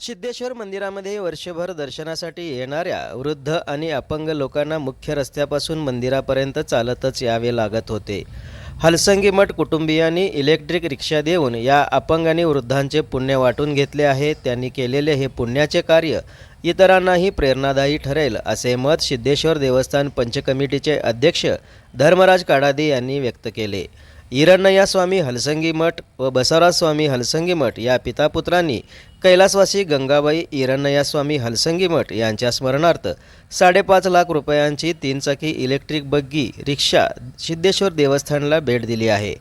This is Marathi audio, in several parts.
सिद्धेश्वर मंदिरामध्ये वर्षभर दर्शनासाठी येणाऱ्या वृद्ध आणि अपंग लोकांना मुख्य रस्त्यापासून मंदिरापर्यंत चालतच यावे लागत होते. हलसंगी मठ कुटुंबियांनी इलेक्ट्रिक रिक्षा देऊन या अपंग आणि वृद्धांचे पुण्य वाटून घेतले आहे. त्यांनी केलेले हे पुण्याचे कार्य इतरांनाही प्रेरणादायी ठरेल असे मत सिद्धेश्वर देवस्थान पंचकमिटीचे अध्यक्ष धर्मराज काडादी यांनी व्यक्त केले. इरण्णया हलसंगी मठ व बसवराजस्वामी हलसंगी मठ या पितापुत्रांनी कैलासवासी गंगाबाई इरण्णया हलसंगी मठ यांच्या स्मरणार्थ साडेपाच लाख रुपयांची तीनचाकी इलेक्ट्रिक बग्गी रिक्षा सिद्धेश्वर देवस्थानला भेट दिली आहे.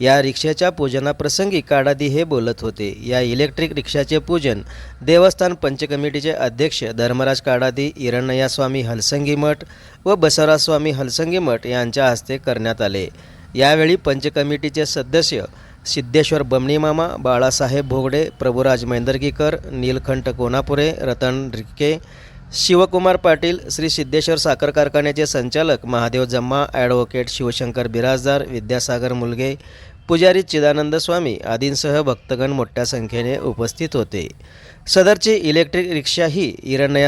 या रिक्षाच्या पूजनाप्रसंगी काडादी हे बोलत होते. या इलेक्ट्रिक रिक्षाचे पूजन देवस्थान पंचकमिटीचे अध्यक्ष धर्मराज काडादी इरण्णया हलसंगी मठ व बसवराजस्वामी हलसंगी मठ यांच्या हस्ते करण्यात आले. यावेळी पंचकमिटीचे सदस्य सिद्धेश्वर बमणीमामा बाळासाहेब भोगडे प्रभुराज मैंदर्गीकर नीलकंठ कोनापुरे रतन रिके शिवकुमार पाटील श्री सिद्धेश्वर साखर कारखान्याचे संचालक महादेव जम्मा ॲडव्होकेट शिवशंकर बिराजदार विद्यासागर मुलगे पुजारी चिदानंद स्वामी आदींसह भक्तगण मोठ्या संख्येने उपस्थित होते. सदरची इलेक्ट्रिक रिक्षा ही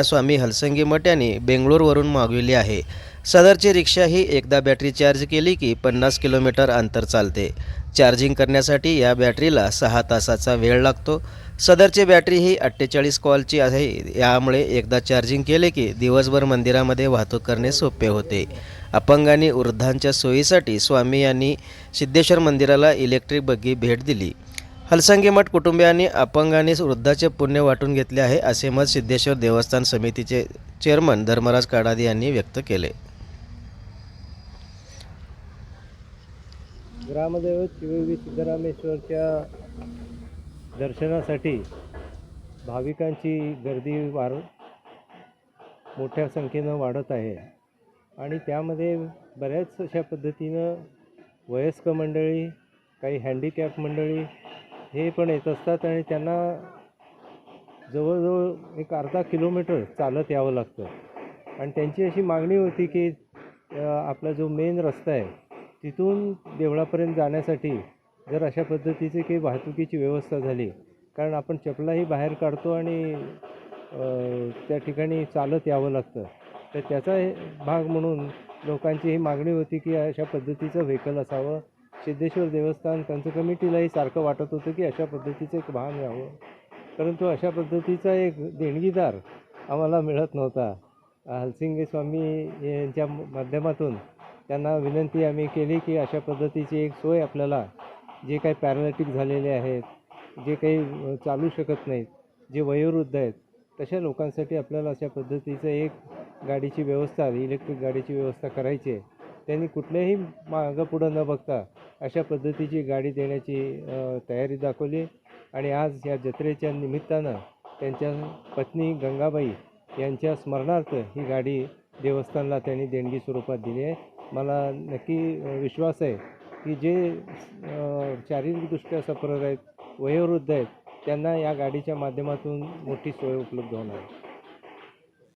स्वामी हलसंगी मठ यांनी बेंगळूरवरून मागविली आहे. सदरची रिक्षा ही एकदा बॅटरी चार्ज केली की पन्नास किलोमीटर अंतर चालते. चार्जिंग करण्यासाठी या बॅटरीला सहा तासाचा वेळ लागतो. सदरची बॅटरी ही अठ्ठेचाळीस कॉलची आहे. यामुळे एकदा चार्जिंग केले की दिवसभर मंदिरामध्ये वाहतूक करणे सोपे होते. अपंग आणि वृद्धांच्या सोयीसाठी स्वामी यांनी सिद्धेश्वर मंदिराला इलेक्ट्रिक बग्गी भेट दिली. हलसंगी मठ कुटुंबियांनी अपंग आणि वृद्धाचे पुण्य वाटून घेतले आहे असे मत सिद्धेश्वर देवस्थान समितीचे चेअरमन धर्मराज काडादी यांनी व्यक्त केले. ग्रामदैवत शिवयोगी सिद्धरामेश्वरच्या दर्शनासाठी भाविकांची गर्दी वार मोठ्या संख्येनं वाढत आहे. आणि त्यामध्ये बऱ्याच अशा पद्धतीनं वयस्क मंडळी काही हँडिकॅप मंडळी हे पण येत असतात आणि त्यांना जवळजवळ एक अर्धा किलोमीटर चालत यावं लागतं. आणि त्यांची अशी मागणी होती की आपला जो मेन रस्ता आहे तिथून देवळापर्यंत जाण्यासाठी जर अशा पद्धतीची काही वाहतुकीची व्यवस्था झाली कारण आपण चपलाही बाहेर काढतो आणि त्या ठिकाणी चालत यावं लागतं तर त्याचा हे भाग म्हणून लोकांची ही मागणी होती की अशा पद्धतीचं व्हेकल असावं. सिद्धेश्वर देवस्थान त्यांचं कमिटीलाही सारखं वाटत होतं की अशा पद्धतीचं एक वाहन यावं. परंतु अशा पद्धतीचा एक देणगीदार आम्हाला मिळत नव्हता. हलसिंगे स्वामी यांच्या माध्यमातून त्यांना विनंती आम्ही केली की अशा पद्धतीची एक सोय आपल्याला जे काही पॅरालिटिक झालेले आहेत जे काही चालू शकत नाहीत जे वयोवृद्ध आहेत तशा लोकांसाठी आपल्याला अशा पद्धतीचं एक गाडीची व्यवस्था इलेक्ट्रिक गाडीची व्यवस्था करायची आहे. त्यांनी कुठल्याही मागं पुढं न बघता अशा पद्धतीची गाडी देण्याची तयारी दाखवली आणि आज या जत्रेच्या निमित्तानं त्यांच्या पत्नी गंगाबाई यांच्या स्मरणार्थ ही गाडी देवस्थानला त्यांनी देणगी स्वरूपात दिली आहे. मला नक्की विश्वास आहे की जे शारीरिकदृष्ट्या सफर आहेत वयोवृद्ध आहेत त्यांना या गाडीच्या माध्यमातून मोठी सोय उपलब्ध होणार आहे.